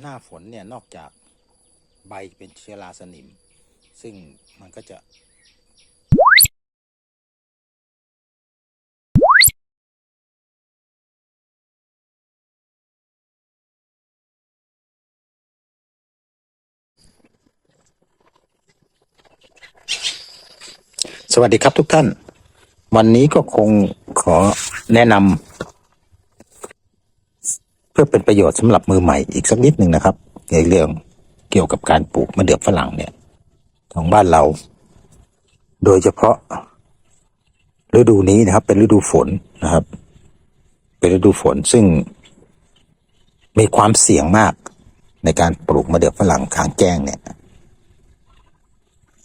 หน้าฝนเนี่ยนอกจากใบเป็นเชื้อราสนิม ซึ่งมันก็จะสวัสดีครับทุกท่าน วันนี้ก็คงขอแนะนำ พื่อเป็นประโยชน์สำหรับมือใหม่อีกสักนิดหนึ่งนะครับ ในเรื่องเกี่ยวกับการปลูกมะเดื่อฝรั่งเนี่ย ของบ้านเรา โดยเฉพาะฤดูนี้นะครับ เป็นฤดูฝนนะครับ เป็นฤดูฝนซึ่งมีความเสี่ยงมากในการปลูกมะเดื่อฝรั่งขางแจ้งเนี่ย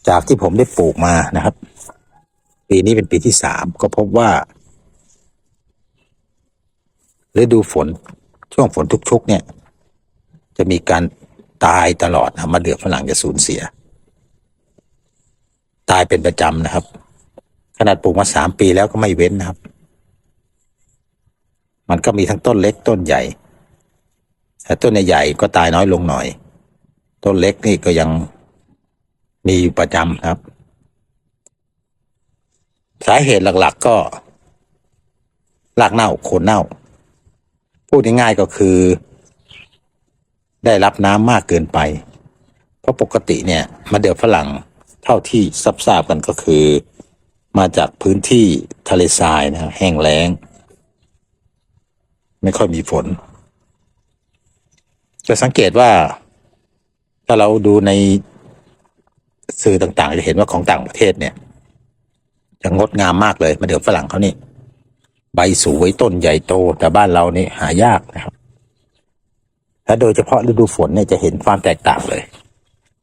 จากที่ผมได้ปลูกมานะครับ ปีนี้เป็นปีที่สามก็พบว่าฤดูฝน ช่วงฝนทุกๆเนี่ย จะมีการตายตลอดนะมะเดื่อฝรั่งจะสูญเสีย ตายเป็นประจำนะครับ ขนาดปลูกมาสามปีแล้วก็ไม่เว้นนะครับ มันก็มีทั้งต้นเล็กต้นใหญ่แต่ต้นใหญ่ก็ตายน้อยลงหน่อย ต้นเล็กนี่ก็ยังมีอยู่ประจำครับ สาเหตุหลักๆก็รากเน่าโคนเน่า พูดง่ายๆก็คือ ได้รับน้ำมากเกินไป เพราะปกติเนี่ยมะเดือฝรั่งเท่าที่ทราบกันก็คือ มาจากพื้นที่ทะเลทรายนะครับแห้งแล้ง ไม่ค่อยมีฝนจะสังเกตว่า ถ้าเราดูในสื่อต่างๆ จะเห็นว่าของต่างประเทศเนี่ยจะงดงามมากเลยมะเดือฝรั่งเขานี่ ใบสวยต้นใหญ่โต แต่บ้านเรานี่หายากนะครับ และโดยเฉพาะฤดูฝนเนี่ยจะเห็นความแตกต่างเลย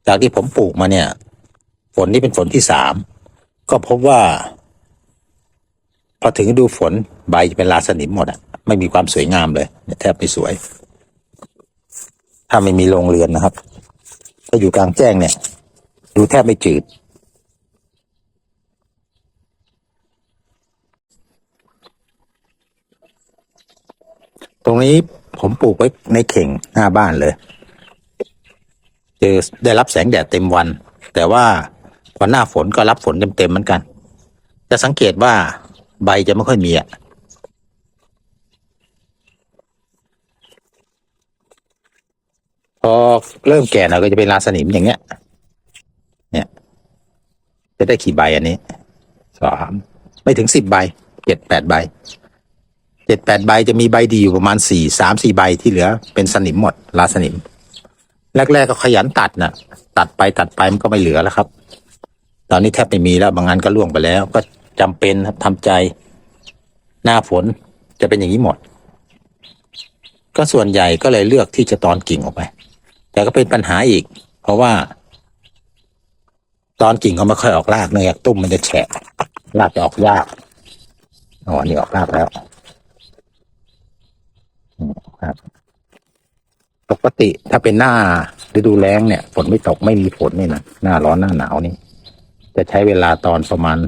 จากที่ผมปลูกมาเนี่ย ฝนนี่เป็นฝนที่สามก็พบว่า พอถึงฤดูฝนใบจะเป็นลาสนิมหมดอะไม่มีความสวยงามเลยยแทบไม่สวย ถ้าไม่มีโรงเรือนนะครับ ถ้าอยู่กลางแจ้งเนี่ย ดูแทบไม่จืด ตรงนี้ผมปลูกไว้ในเข่งหน้าบ้านเลยเจอได้รับแสงแดดเต็มวัน แต่ว่าพอหน้าฝนก็รับฝนเต็มๆเหมือนกัน จะสังเกตว่าใบจะไม่ค่อยมีอะพอเริ่มแก่หน่อยก็จะเป็นราสนิมอย่างเงี้ย เนี่ย จะได้กี่ใบอันนี้สามไม่ถึงสิบใบเจ็ดแปดใบ เจ็ดแปดใบจะมีใบดีอยู่ประมาณสี่สามสี่ใบที่เหลือ เป็นสนิมหมดลาสนิม แรกๆก็ขยันตัดนะตัดไปตัดไปมันก็ไม่เหลือแล้วครับ ตอนนี้แทบไม่มีแล้วบางงานก็ล่วงไปแล้ว ก็จำเป็นครับทำใจ หน้าฝนจะเป็นอย่างนี้หมด ก็ส่วนใหญ่ก็เลยเลือกที่จะตอนกิ่งออกไป แต่ก็เป็นปัญหาอีก เพราะว่า ตอนกิ่งเขาไม่ค่อยออกรากเนื่องจากตุ้มมันจะแฉะรากจะออกยากอ๋อนี่ออกรากแล้ว ครับ ปกติถ้าเป็นหน้าฤดูแล้งเนี่ยฝนไม่ตกไม่มีฝนนี่นะหน้าร้อนหน้าหนาวนี่จะใช้เวลาตอนประมาณ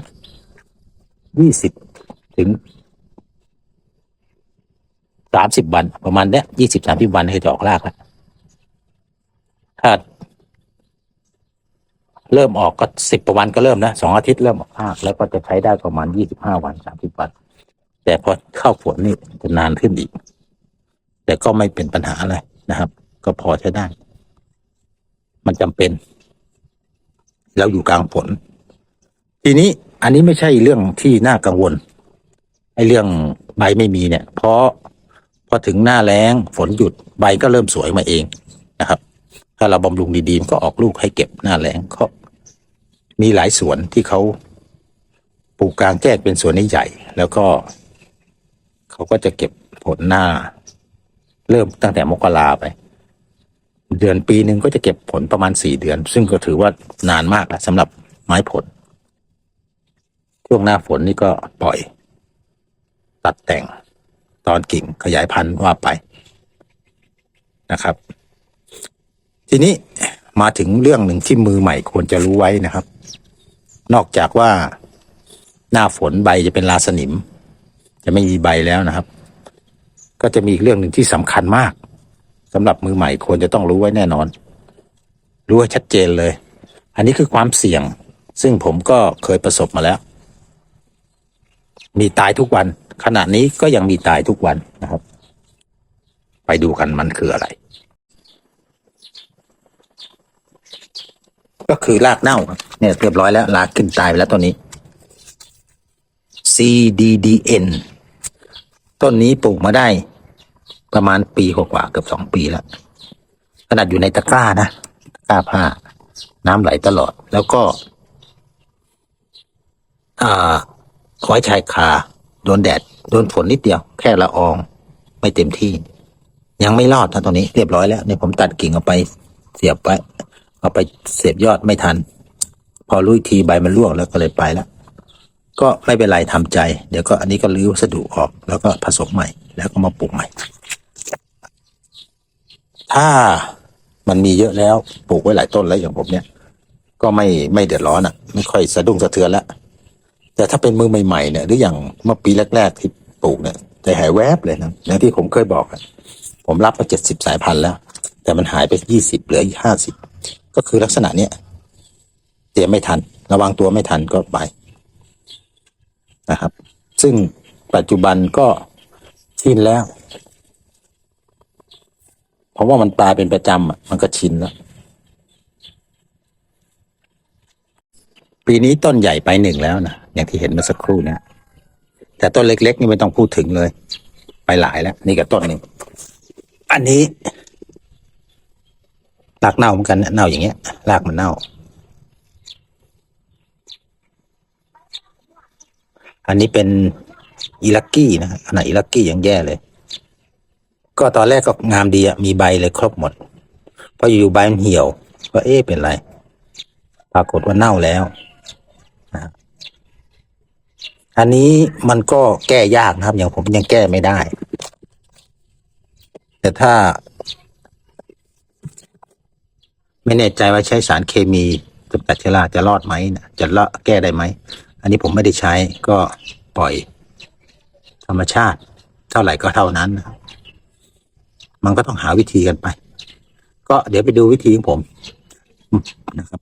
ยี่สิบถึงสามสิบวันประมาณเนี้ยยี่สิบสามสิบวันให้จะออกรากแล้วถ้าเริ่มออกก็สิบประวันก็เริ่มนะสองอาทิตย์เริ่มออกรากแล้วก็จะใช้ได้ประมาณยี่สิบห้าวันสามสิบวัน แต่พอเข้าฝนนี่จะนานขึ้นอีก แต่ก็ไม่เป็นปัญหาอะไรนะครับ ก็พอใช้ได้ มันจำเป็นแล้วอยู่กลางฝนทีนี้อันนี้ไม่ใช่เรื่องที่น่ากังวลไอ้เรื่องใบไม่มีเนี่ย เพราะพอถึงหน้าแล้งฝนหยุดใบก็เริ่มสวยมาเองนะครับ ถ้าเราบำรุงดีๆมันก็ออกลูกให้เก็บหน้าแล้งก็มีหลายสวนที่เขาปลูกกลางแจ้งเป็นสวนใหญ่ แล้วก็ เขาก็จะเก็บผลหน้า เริ่มตั้งแต่มกราไป เดือนปีหนึ่งก็จะเก็บผลประมาณสี่เดือน ซึ่งก็ถือว่านานมากแล้วสำหรับไม้ผล ช่วงหน้าฝนนี่ก็ปล่อย ตัดแต่งตอนกิ่งขยายพันธุ์ว่าไปนะครับ ทีนี้มาถึงเรื่องหนึ่งที่มือใหม่ควรจะรู้ไว้นะครับ นอกจากว่าหน้าฝนใบจะเป็นลาสนิม จะไม่มีใบแล้วนะครับ ก็จะมีอีกเรื่องหนึ่งที่สำคัญมากสำหรับมือใหม่ควรจะต้องรู้ไว้แน่นอน รู้ให้ชัดเจนเลย อันนี้คือความเสี่ยง ซึ่งผมก็เคยประสบมาแล้ว มีตายทุกวัน ขณะนี้ก็ยังมีตายทุกวันนะครับ ไปดูกันมันคืออะไร ก็คือรากเน่าครับเนี่ยเรียบร้อยแล้วรากขึ้นตายไปแล้วต้นนี้ CDDN ต้นนี้ปลูกมาได้ ประมาณปีกว่าๆเกือบสองปีแล้วขนาดอยู่ในตะกร้านะตะกร้าผ้า น้ำไหลตลอด แล้วก็อ่าไว้ชายคาโดนแดด โดนฝนนิดเดียว แค่ละออง ไม่เต็มที่ ยังไม่รอดนะตอนนี้เรียบร้อยแล้วเนี่ยผมตัดกิ่งเอาไปเสียบไว้เอาไปเสียบยอดไม่ทัน พอรู้ทีใบมันร่วงแล้วก็เลยไปแล้วก็ไม่เป็นไรทำใจ เดี๋ยวก็อันนี้ก็รื้อวัสดุออกแล้วก็ผสมใหม่ แล้วก็มาปลูกใหม่ ถ้ามันมีเยอะแล้วปลูกไว้หลายต้นแล้วอย่างผมเนี่ย ก็ไม่ไม่เดือดร้อนอะ ไม่ค่อยสะดุ้งสะเทือนแล้วแต่ถ้าเป็นมือใหม่ๆเนี่ยหรืออย่างเมื่อปีแรก ๆ ที่ปลูกเนี่ยใจหายแวบเลยนะอย่างที่ผมเคยบอกอะผมรับมาเจ็ดสิบสายพันธุ์แล้ว แต่มันหายไปยี่สิบเหลือห้าสิบก็คือลักษณะเนี้ยเตรียมไม่ทัน ระวังตัวไม่ทันก็ไปนะครับ ซึ่งปัจจุบันก็ชินแล้ว เพราะว่ามันตายเป็นประจำอะมันก็ชินแล้ว ปีนี้ต้นใหญ่ไปหนึ่งแล้วนะ อย่างที่เห็นเมื่อสักครู่เนี่ยแต่ต้นเล็ก ๆ นี่ไม่ต้องพูดถึงเลย ไปหลายแล้ว นี่กับต้นหนึ่งอันนี้รากเน่าเหมือนกันเนี่ยเน่าอย่างเงี้ยรากมันเน่า อันนี้เป็นอิลักกี้นะขนาดอิลักกี้ยังแย่เลย ก็ตอนแรกก็งามดีอะมีใบเลยครบหมดพออยู่ๆใบมันเหี่ยวก็เอ๊ะเป็นไร ปรากฏว่าเน่าแล้วนะอันนี้มันก็แก้ยากนะครับ อย่างผมยังแก้ไม่ได้ แต่ถ้า ไม่แน่ใจว่าใช้สารเคมีกำจัดเชื้อราจะรอดไหมนะจะละแก้ได้ไหม อันนี้ผมไม่ได้ใช้ก็ปล่อย ธรรมชาติ เท่าไหร่ก็เท่านั้นนะครับ มันก็ต้องหาวิธีกันไป ก็เดี๋ยวไปดูวิธีของผมนะครับ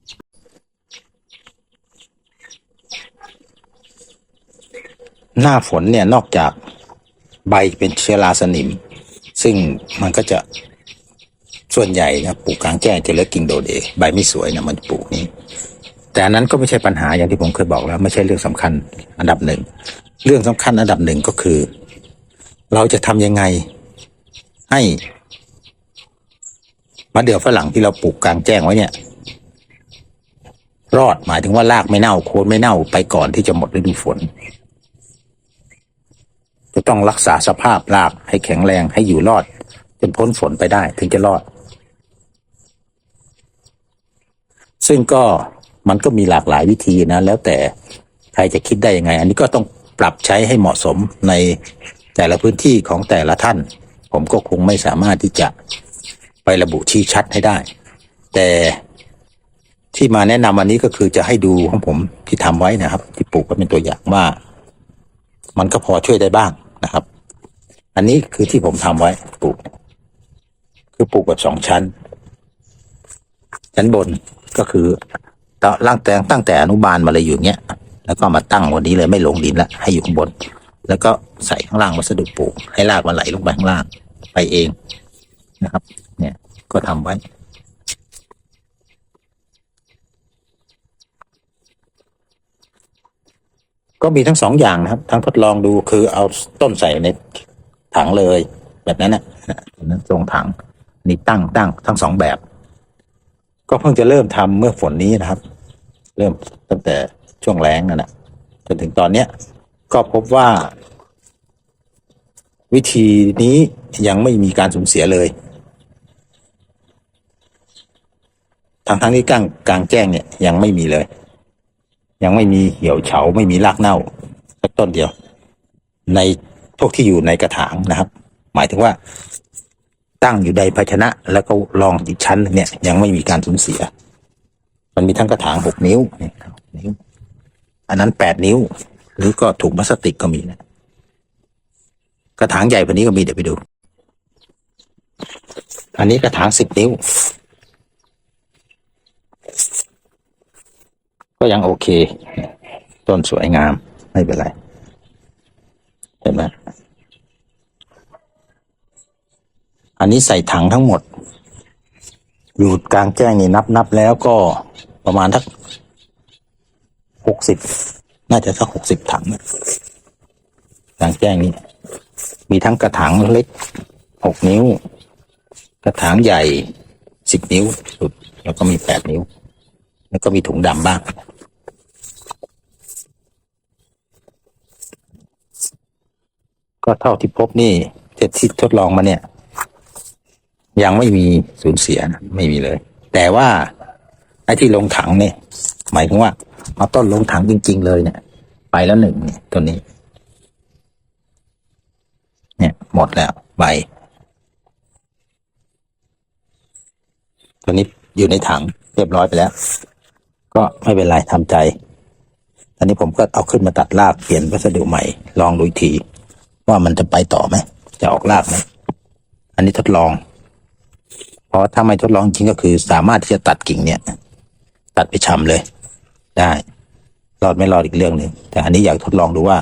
หน้าฝนเนี่ยนอกจากใบเป็นเชื้อราสนิม ซึ่งมันก็จะส่วนใหญ่นะปลูกกลางแจ้งจะเลือกิ่งโดดเองใบไม่สวยนะมันปลูกนี้แต่อันนั้นก็ไม่ใช่ปัญหาอย่างที่ผมเคยบอกแล้ว ไม่ใช่เรื่องสำคัญอันดับหนึ่ง เรื่องสำคัญอันดับหนึ่งก็คือ เราจะทำยังไง ให้มะเดื่อฝรั่งที่เราปลูกกลางแจ้งไว้เนี่ย รอดหมายถึงว่ารากไม่เน่าโคนไม่เน่าไปก่อนที่จะหมดฤดูฝน จะต้องรักษาสภาพรากให้แข็งแรงให้อยู่รอด จนพ้นฝนไปได้ถึงจะรอด ซึ่งก็มันก็มีหลากหลายวิธีนะ แล้วแต่ใครจะคิดได้ยังไง อันนี้ก็ต้องปรับใช้ให้เหมาะสมในแต่ละพื้นที่ของแต่ละท่าน ผมก็คงไม่สามารถที่จะไประบุชี้ชัดให้ได้ แต่ที่มาแนะนำวันนี้ก็คือจะให้ดูของผมที่ทำไว้นะครับ ที่ปลูกก็เป็นตัวอย่างว่า มันก็พอช่วยได้บ้างนะครับ อันนี้คือที่ผมทำไว้ปลูก คือปลูกแบบสองชั้น ชั้นบนก็คือตร่างแต่งตั้งแต่อนุบาลมาเลยอยู่เงี้ย แล้วก็มาตั้งวันนี้เลยไม่ลงดินละให้อยู่ข้างบน แล้วก็ใส่ข้างล่างวัสดุปลูกให้รากมันไหลลงไปข้างล่าง ไปเองนะครับ เนี่ยก็ทำไว้ก็มีทั้งสองอย่างนะครับ ทั้งทดลองดูคือเอาต้นใส่ในถังเลย แบบนั้นนะนั้นทรงถังนี่ตั้งตั้งทั้งสองแบบ ก็เพิ่งจะเริ่มทำเมื่อฝนนี้นะครับ เริ่มตั้งแต่ช่วงแล้งนั่นนะจนถึงตอนเนี้ย ก็พบว่า วิธีนี้ยังไม่มีการสูญเสียเลยทั้งทั้งๆที่กลางกลางแจ้งเนี่ยยังไม่มีเลย ยังไม่มีเหี่ยวเฉาไม่มีรากเน่าสักต้นเดียว ในพวกที่อยู่ในกระถางนะครับ หมายถึงว่า ตั้งอยู่ในภาชนะ แล้วก็รองอีกชั้นเนี่ย ยังไม่มีการสูญเสีย มันมีทั้งกระถางหกนิ้วเนี่ยนิ้วอันนั้นแปดนิ้ว หรือก็ถุงพลาสติกก็มีนะ กระถางใหญ่กว่านี้ก็มีเดี๋ยวไปดู อันนี้กระถางสิบนิ้ว ก็ยังโอเค ต้นสวยงามไม่เป็นไร เห็นไหมอันนี้ใส่ถังทั้งหมด อยู่กลางแจ้งนี่นับนับแล้วก็ประมาณทักหกสิบน่าจะสักหกสิบถังกลางแจ้งนี้ มีทั้งกระถางเล็กหกนิ้ว กระถางใหญ่สิบนิ้วสุด แล้วก็มีแปดนิ้ว แล้วก็มีถุงดำบ้าง ก็เท่าที่พบนี่เจ็ดที่ทดลองมาเนี่ย ยังไม่มีสูญเสียนะไม่มีเลย แต่ว่า ไอ้ที่ลงถังเนี่ย หมายถึงว่าเอาต้นลงถังจริง ๆ เลยเนี่ย ไปแล้วหนึ่งเนี่ยตัวนี้ เนี่ย หมดแล้วใบตัวนี้อยู่ในถังเรียบร้อยไปแล้ว ก็ไม่เป็นไรทำใจตอนนี้ผมก็เอาขึ้นมาตัดรากเปลี่ยนวัสดุใหม่ ลองดูอีกที ว่ามันจะไปต่อไหมจะออกรากไหมอันนี้ทดลอง เพราะถ้าไม่ทดลองจริงก็คือ สามารถที่จะตัดกิ่งเนี่ย ตัดไปชำเลย ได้รอดไม่รอดอีกเรื่องหนึ่งแต่อันนี้อยากทดลองดูว่า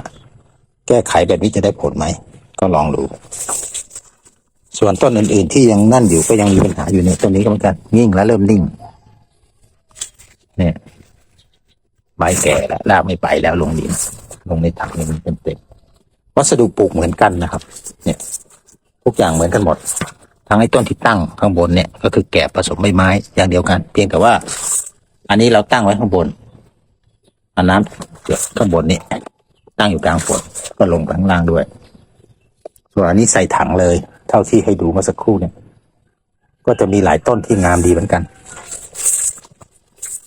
แก้ไขแบบนี้จะได้ผลไหม ก็ลองดู ส่วนต้นอื่นๆที่ยังนั่นอยู่ก็ยังมีปัญหาอยู่เนี่ยต้นนี้ก็เหมือนกันนิ่งแล้วเริ่มนิ่ง เนี่ยใบแก่แล้วรากไม่ไปแล้วลงดินลงในถังนี่มันเป็นเต็มวัสดุปลูกเหมือนกันนะครับ เนี่ย ทุกอย่างเหมือนกันหมดทั้งไอ้ต้นที่ตั้งข้างบนเนี่ย ก็คือแกะผสมใบไม้อย่างเดียวกัน เพียงแต่ว่า อันนี้เราตั้งไว้ข้างบนอันน้ำเกิดข้างบนนี่ตั้งอยู่กลางฝนก็ลงไปข้างล่างด้วย ส่วนอันนี้ใส่ถังเลย เท่าที่ให้ดูเมื่อสักครู่เนี่ย ก็จะมีหลายต้นที่งามดีเหมือนกัน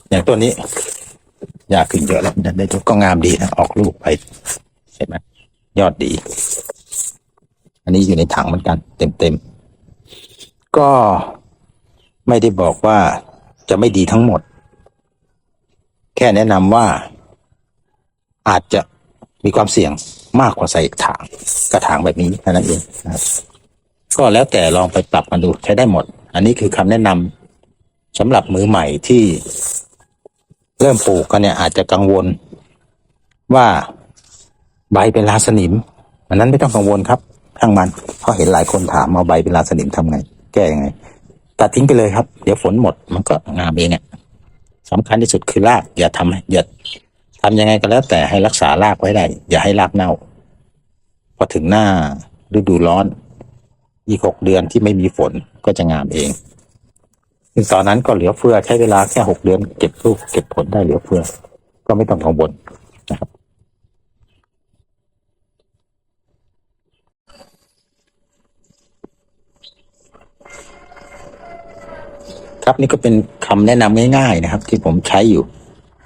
อย่างต้นนี้ยากขึ้นเยอะแล้วได้ทุกก็งามดีนะออกลูกไปเห็นไหมยอดดี อันนี้อยู่ในถังเหมือนกัน เต็มเต็มๆก็ไม่ได้บอกว่าจะไม่ดีทั้งหมด แค่แนะนำว่าอาจจะมีความเสี่ยง มากกว่าใส่ถังกระถางแบบนี้เท่านั้นเองนะครับก็แล้วแต่ลองไปปรับกันดูใช้ได้หมด อันนี้คือคำแนะนำสำหรับมือใหม่ที่ เริ่มปลูกกันเนี่ยอาจจะกังวล ว่าใบเป็นราสนิมอันนั้นไม่ต้องกังวลครับทั้งมันเพราะเห็นหลายคนถามเอาใบเป็นราสนิมทำไง แก้ยังไงตัดทิ้งไปเลยครับ เดี๋ยวฝนหมดมันก็งามเองอะสำคัญที่สุดคือรากอย่าทำอย่า ทำยังไงก็แล้วแต่ให้รักษารากไว้ได้ อย่าให้รากเน่า พอถึงหน้าฤดูร้อน อีกหกเดือนที่ไม่มีฝนก็จะงามเองซึ่งตอนนั้นก็เหลือเฟือใช้เวลาแค่หกเดือนเก็บลูกเก็บผลได้เหลือเฟือ ก็ไม่ต้องกังวลนะครับครับนี่ก็เป็นคำแนะนำง่าย ๆ นะครับ ที่ผมใช้อยู่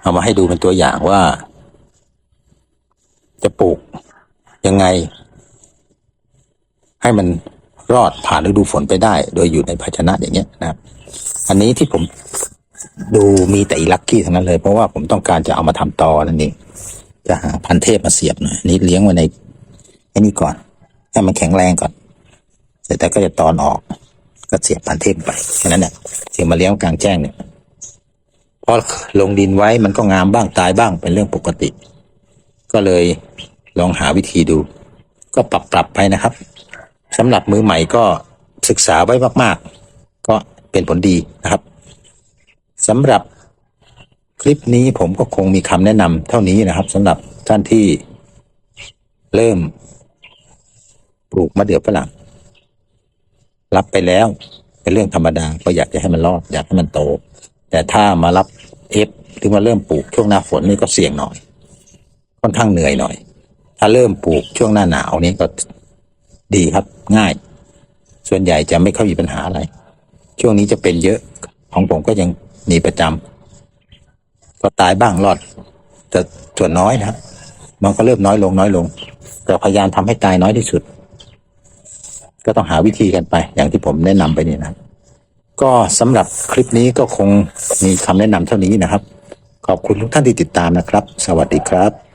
เอามาให้ดูเป็นตัวอย่างว่า จะปลูกยังไง ให้มันรอดผ่านฤดูฝนไปได้ โดยอยู่ในภาชนะอย่างเงี้ยนะครับ อันนี้ที่ผมดูมีแต่อีลักกี้ทั้งนั้นเลย เพราะว่าผมต้องการจะเอามาทำตอนั่นเองจะหาพันเทพมาเสียบหน่อยนี้เลี้ยงไว้ในไอ้นี่ก่อนให้มันแข็งแรงก่อนเสร็จแล้วก็จะตอนออก ก็เสียบพันเทพไปแค่นั้นแหละเสียบมาเลี้ยงกลางแจ้งเนี่ย พอลงดินไว้มันก็งามบ้างตายบ้างเป็นเรื่องปกติ ก็เลยลองหาวิธีดู ก็ปรับปรับไปนะครับสำหรับมือใหม่ก็ศึกษาไว้มาก ๆ ก็เป็นผลดีนะครับสำหรับคลิปนี้ผมก็คงมีคำแนะนำเท่านี้นะครับสำหรับท่านที่เริ่มปลูกมะเดื่อฝรั่ง รับไปแล้วเป็นเรื่องธรรมดาก็อยากจะให้มันรอดอยากให้มันโต แต่ถ้ามารับ เอฟหรือมาเริ่มปลูกช่วงหน้าฝนนี่ก็เสี่ยงหน่อย ค่อนข้างเหนื่อยหน่อย ถ้าเริ่มปลูกช่วงหน้าหนาวนี่ก็ดีครับง่าย ส่วนใหญ่จะไม่ค่อยมีปัญหาอะไร ช่วงนี้จะเป็นเยอะของผมก็ยังมีประจำก็ตายบ้างรอด แต่ส่วนน้อยนะครับมันก็เริ่มน้อยลงน้อยลง แต่พยายามทำให้ตายน้อยที่สุด ก็ต้องหาวิธีกันไป อย่างที่ผมแนะนำไปนี่นะ ก็สำหรับคลิปนี้ก็คงมีคำแนะนำเท่านี้นะครับ ขอบคุณทุกท่านที่ติดตามนะครับ สวัสดีครับ